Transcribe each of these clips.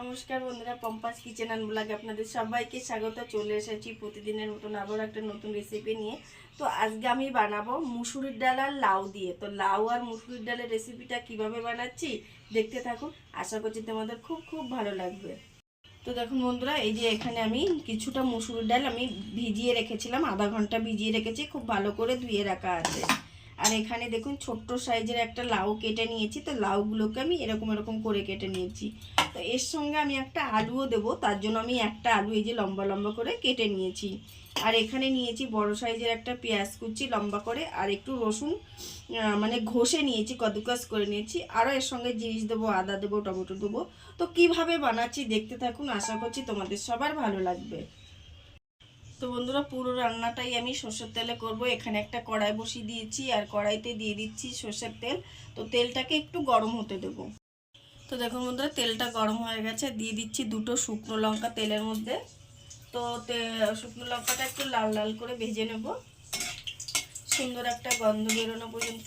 নমস্কার বন্ধুরা, পম্পাস kitchen and ব্লগে আপনাদের সবাইকে স্বাগত। চলে এসেছি প্রতিদিনের মতন আবার একটা নতুন রেসিপি নিয়ে। তো আজকে আমি বানাবো মুসুরির ডাল আর লাউ দিয়ে। তো লাউ আর মুসুরির ডালের রেসিপিটা কীভাবে বানাচ্ছি দেখতে থাকুন। আশা করছি তোমাদের খুব খুব ভালো লাগবে। তো দেখুন বন্ধুরা, এই যে এখানে আমি কিছুটা মুসুরির ডাল আমি ভিজিয়ে রেখেছিলাম। আধা ঘণ্টা ভিজিয়ে রেখেছি, খুব ভালো করে ধুয়ে রাখা আছে। আর এখানে দেখুন ছোট্ট সাইজের একটা লাউ কেটে নিয়েছি, তো লাউগুলোকে আমি এরকম এরকম করে কেটে নিয়েছি। তো এর সঙ্গে আমি একটা আলুও দেবো, তার জন্য আমি একটা আলু এই যে লম্বা লম্বা করে কেটে নিয়েছি। আর এখানে নিয়েছি বড় সাইজের একটা পেঁয়াজ কুচি লম্বা করে, আর একটু রসুন মানে ঘষে নিয়েছি, কদুকাস করে নিয়েছি। আরও এর সঙ্গে জিনিস দেবো, আদা দেবো, টমেটো দেবো। তো কীভাবে বানাচ্ছি দেখতে থাকুন, আশা করছি তোমাদের সবার ভালো লাগবে। তো বন্ধুরা পুরো রান্নাটাই আমি সর্ষের তেলে করব। এখানে একটা কড়াই বসিয়ে দিয়েছি আর কড়াইতে দিয়ে দিচ্ছি সর্ষের তেল। তো তেলটাকে একটু গরম হতে দেবো। তো দেখুন বন্ধুরা, তেলটা গরম হয়ে গেছে। দিয়ে দিচ্ছি দুটো শুকনো লঙ্কা তেলের মধ্যে। তো শুকনো লঙ্কাটা একটু লাল লাল করে ভেজে নেব। সুন্দর একটা গন্ধ বেরোনো পর্যন্ত।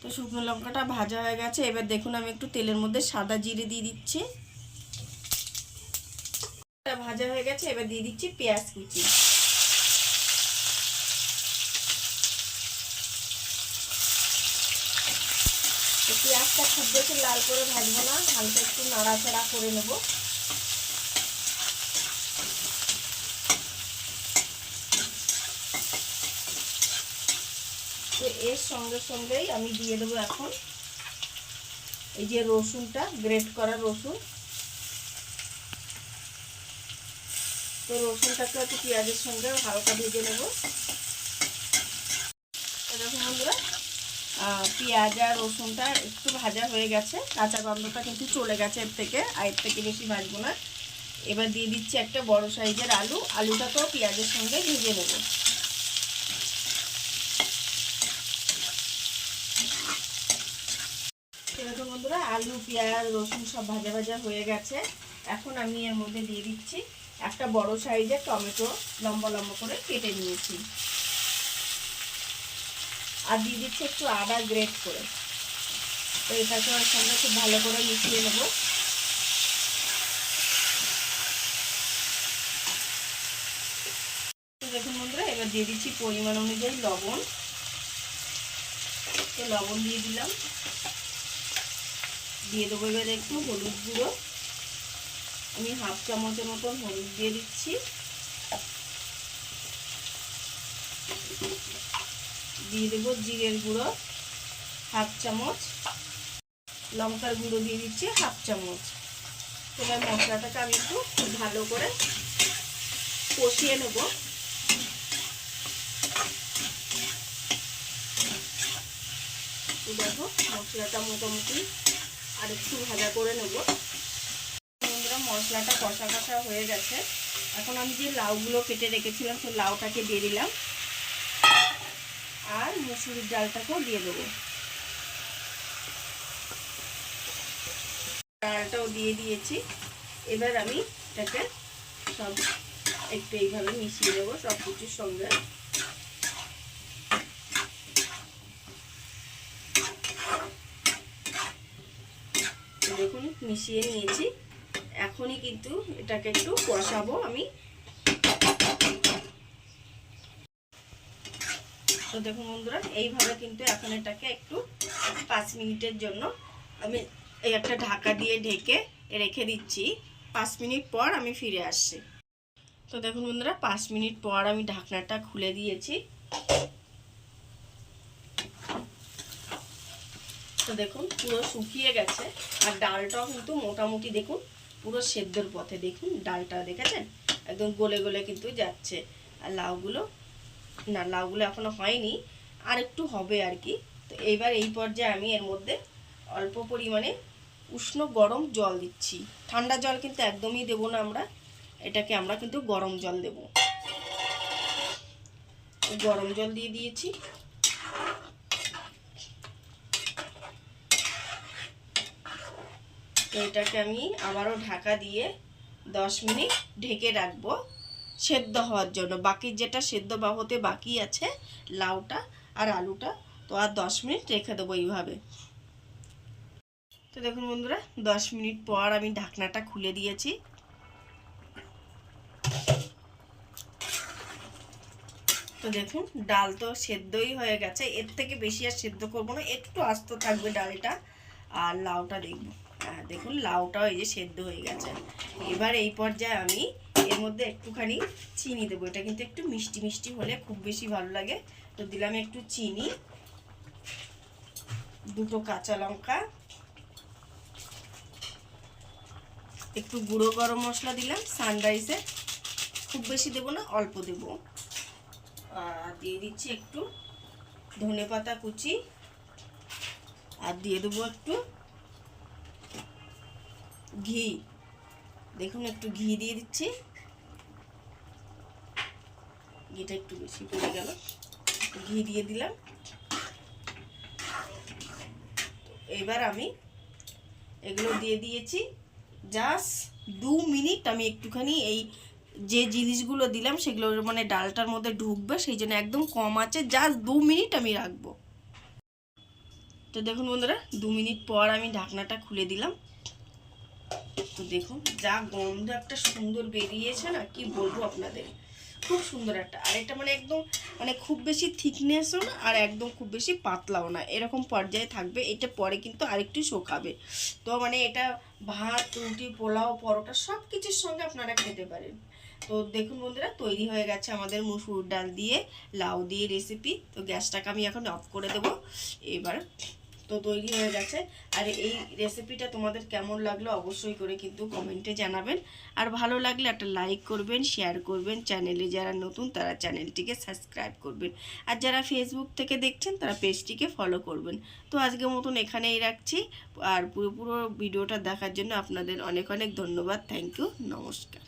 তো শুকনো লঙ্কাটা ভাজা হয়ে গেছে। এবার দেখুন আমি একটু তেলের মধ্যে সাদা জিরে দিয়ে দিচ্ছি। ভাজা হয়ে গেছে, এবার দিয়ে দিচ্ছি পেঁয়াজ কুচি। পেঁয়াজটা খুব বেশি লাল করে ভাজবো না, হালকা একটু নাড়াচাড়া করে নেব। এর সঙ্গে সঙ্গেই আমি দিয়ে দেবো এখন এই যে রসুনটা, গ্রেট করা রসুন। তো রসুনটাকে একটু পেঁয়াজের সঙ্গে হালকা ভেজে নেব। এরকম বন্ধুরা পেঁয়াজ আর রসুনটা একটু ভাজা হয়ে গেছে। কাঁচা গন্ধটা কিন্তু চলে গেছে এর থেকে, আর এর থেকে বেশি ভাজবো না। এবার দিয়ে দিচ্ছি একটা বড় সাইজের আলু। আলুটাকেও পেঁয়াজের সঙ্গে ভেজে নেব। এরকম বন্ধুরা, আলু, পেঁয়াজ, রসুন সব ভাজা ভাজা হয়ে গেছে। এখন আমি এর মধ্যে দিয়ে দিচ্ছি একটা বড় সাইজের টমেটো লম্বা লম্বা করে কেটে নিয়েছি। আর দিয়ে দিচ্ছি একটু আদা গ্রেট করে। তো এটাকে ওর সঙ্গে খুব ভালো করে মিশিয়ে নেব। দেখুন বন্ধুরা, এবার দিয়ে দিচ্ছি পরিমাণ অনুযায়ী লবণ। তো লবণ দিয়ে দিলাম। দিয়ে দেবো এবার একটু হলুদ গুঁড়ো। আমি হাফ চামচের মতন হলুদ দিয়ে দিচ্ছি। দিয়ে দেবো জিরের গুঁড়ো, হাফ চামচ। লঙ্কার গুঁড়ো দিয়ে দিচ্ছি হাফ চামচ। এবার মশলাটাকে আমি একটু ভালো করে কষিয়ে নেব। দেখো মশলাটা মোটামুটি আর একটু ভাজা করে নেব। মশলাটা কষা কষা হয়ে গেছে। এখন আমি যে লাউগুলো কেটে রেখেছিলাম, সেই লাউটাকে দিয়ে দিলাম। আর মুসুরির ডালটাকেও দিয়ে দেবো। ডালটাও দিয়ে দিয়েছি। এবার আমি এটাকে সব একটু এইভাবে মিশিয়ে দেবো সব কিছুর সঙ্গে। দেখুন, মিশিয়ে নিয়েছি। এখনই কিন্তু এটাকে একটু কষাবো আমি। তো দেখুন বন্ধুরা, এইভাবে কিন্তু এখন এটাকে একটু পাঁচ মিনিটের জন্য আমি এই একটা ঢাকা দিয়ে ঢেকে রেখে দিচ্ছি। পাঁচ মিনিট পর আমি ফিরে আসছি। তো দেখুন বন্ধুরা, পাঁচ মিনিট পর আমি ঢাকনাটা খুলে দিয়েছি। তো দেখুন, পুরো শুকিয়ে গেছে। আর ডালটাও কিন্তু মোটামুটি দেখুন পুরো সেদ্ধর পথে দেখুন, ডালটা দেখেছেন? একদম গলে গলে কিন্তু যাচ্ছে। আর লাউগুলো, না, লাউগুলো এখনও হয়নি, আর একটু হবে আর কি। তো এইবার এই পর্যায়ে আমি এর মধ্যে অল্প পরিমাণে উষ্ণ গরম জল দিচ্ছি। ঠান্ডা জল কিন্তু একদমই দেবো না আমরা, এটাকে আমরা কিন্তু গরম জল দেব। গরম জল দিয়ে দিয়েছি। তো এটাকে আমি আবারও ঢাকা দিয়ে দশ মিনিট ঢেকে রাখব সেদ্ধ হওয়ার জন্য। বাকি যেটা সেদ্ধ বা হতে বাকি আছে, লাউটা আর আলুটা, তো আর দশ মিনিট রেখে দেবো এইভাবে। তো দেখুন বন্ধুরা, দশ মিনিট পর আমি ঢাকনাটা খুলে দিয়েছি। তো দেখুন, ডাল তো সেদ্ধই হয়ে গেছে। এর থেকে বেশি আর সেদ্ধ করব না, একটু আস্ত থাকবে ডালটা, আর লাউটা দেখব। দেখুন লাউটাও এই যে সেদ্ধ হয়ে গেছে। এবার এই পর্যায়ে আমি এর মধ্যে একটুখানি চিনি দেবো। এটা কিন্তু একটু মিষ্টি মিষ্টি হলে খুব বেশি ভালো লাগে। তো দিলাম একটু চিনি, দুটো কাঁচা লঙ্কা, একটু গুঁড়ো গরম মশলা দিলাম সানরাইসে খুব বেশি দেবো না, অল্প দেবো। আর দিয়ে দিচ্ছি একটু ধনে পাতা কুচি। আর দিয়ে দেবো একটু ঘি। দেখুন, একটু ঘি দিয়ে দিচ্ছি। ঘিটা একটু বেশি পড়ে গেল। ঘি দিয়ে দিলাম। এবার আমি এগুলো দিয়ে দিয়েছি। জাস্ট দু মিনিট আমি একটুখানি এই যে জিনিসগুলো দিলাম, সেগুলো মানে ডালটার মধ্যে ঢুকবে, সেই জন্য একদম কম আছে। জাস্ট দু মিনিট আমি রাখব। তো দেখুন বন্ধুরা, দু মিনিট পর আমি ঢাকনাটা খুলে দিলাম। তো দেখুন, যা গন্ধ একটা সুন্দর বেরিয়েছে না, কি বলব আপনাদের? খুব সুন্দর একটা। আর এটা মানে একদম মানে খুব বেশি থিকনেসও না, আর একদম খুব বেশি পাতলাও না। এরকম পর্যায়ে থাকবে, এটা পরে কিন্তু আরেকটু শোকাবে। তো মানে এটা ভাত, রুটি, পোলাও, পরোটা সব কিছুর সঙ্গে আপনারা খেতে পারেন। তো দেখুন বন্ধুরা, তৈরি হয়ে গেছে আমাদের মুসুর ডাল দিয়ে, লাউ দিয়ে রেসিপি তো গ্যাসটাকে আমি এখন অফ করে দেবো। এবার তো তৈরি হয়ে গেছে। আর এই রেসিপিটা তোমাদের কেমন লাগল অবশ্যই করে কিন্তু কমেন্টে জানাবেন। আর ভালো লাগলে একটা লাইক করবেন শেয়ার করবেন। চ্যানেলে যারা নতুন, তারা চ্যানেলটিকে সাবস্ক্রাইব করবেন। আর যারা ফেসবুক থেকে দেখছেন, তারা পেজটিকে ফলো করবেন। তো আজকের মতন এখানেই রাখছি। আর পুরো পুরো ভিডিওটা দেখার জন্য আপনাদের অনেক অনেক ধন্যবাদ। থ্যাংক ইউ নমস্কার।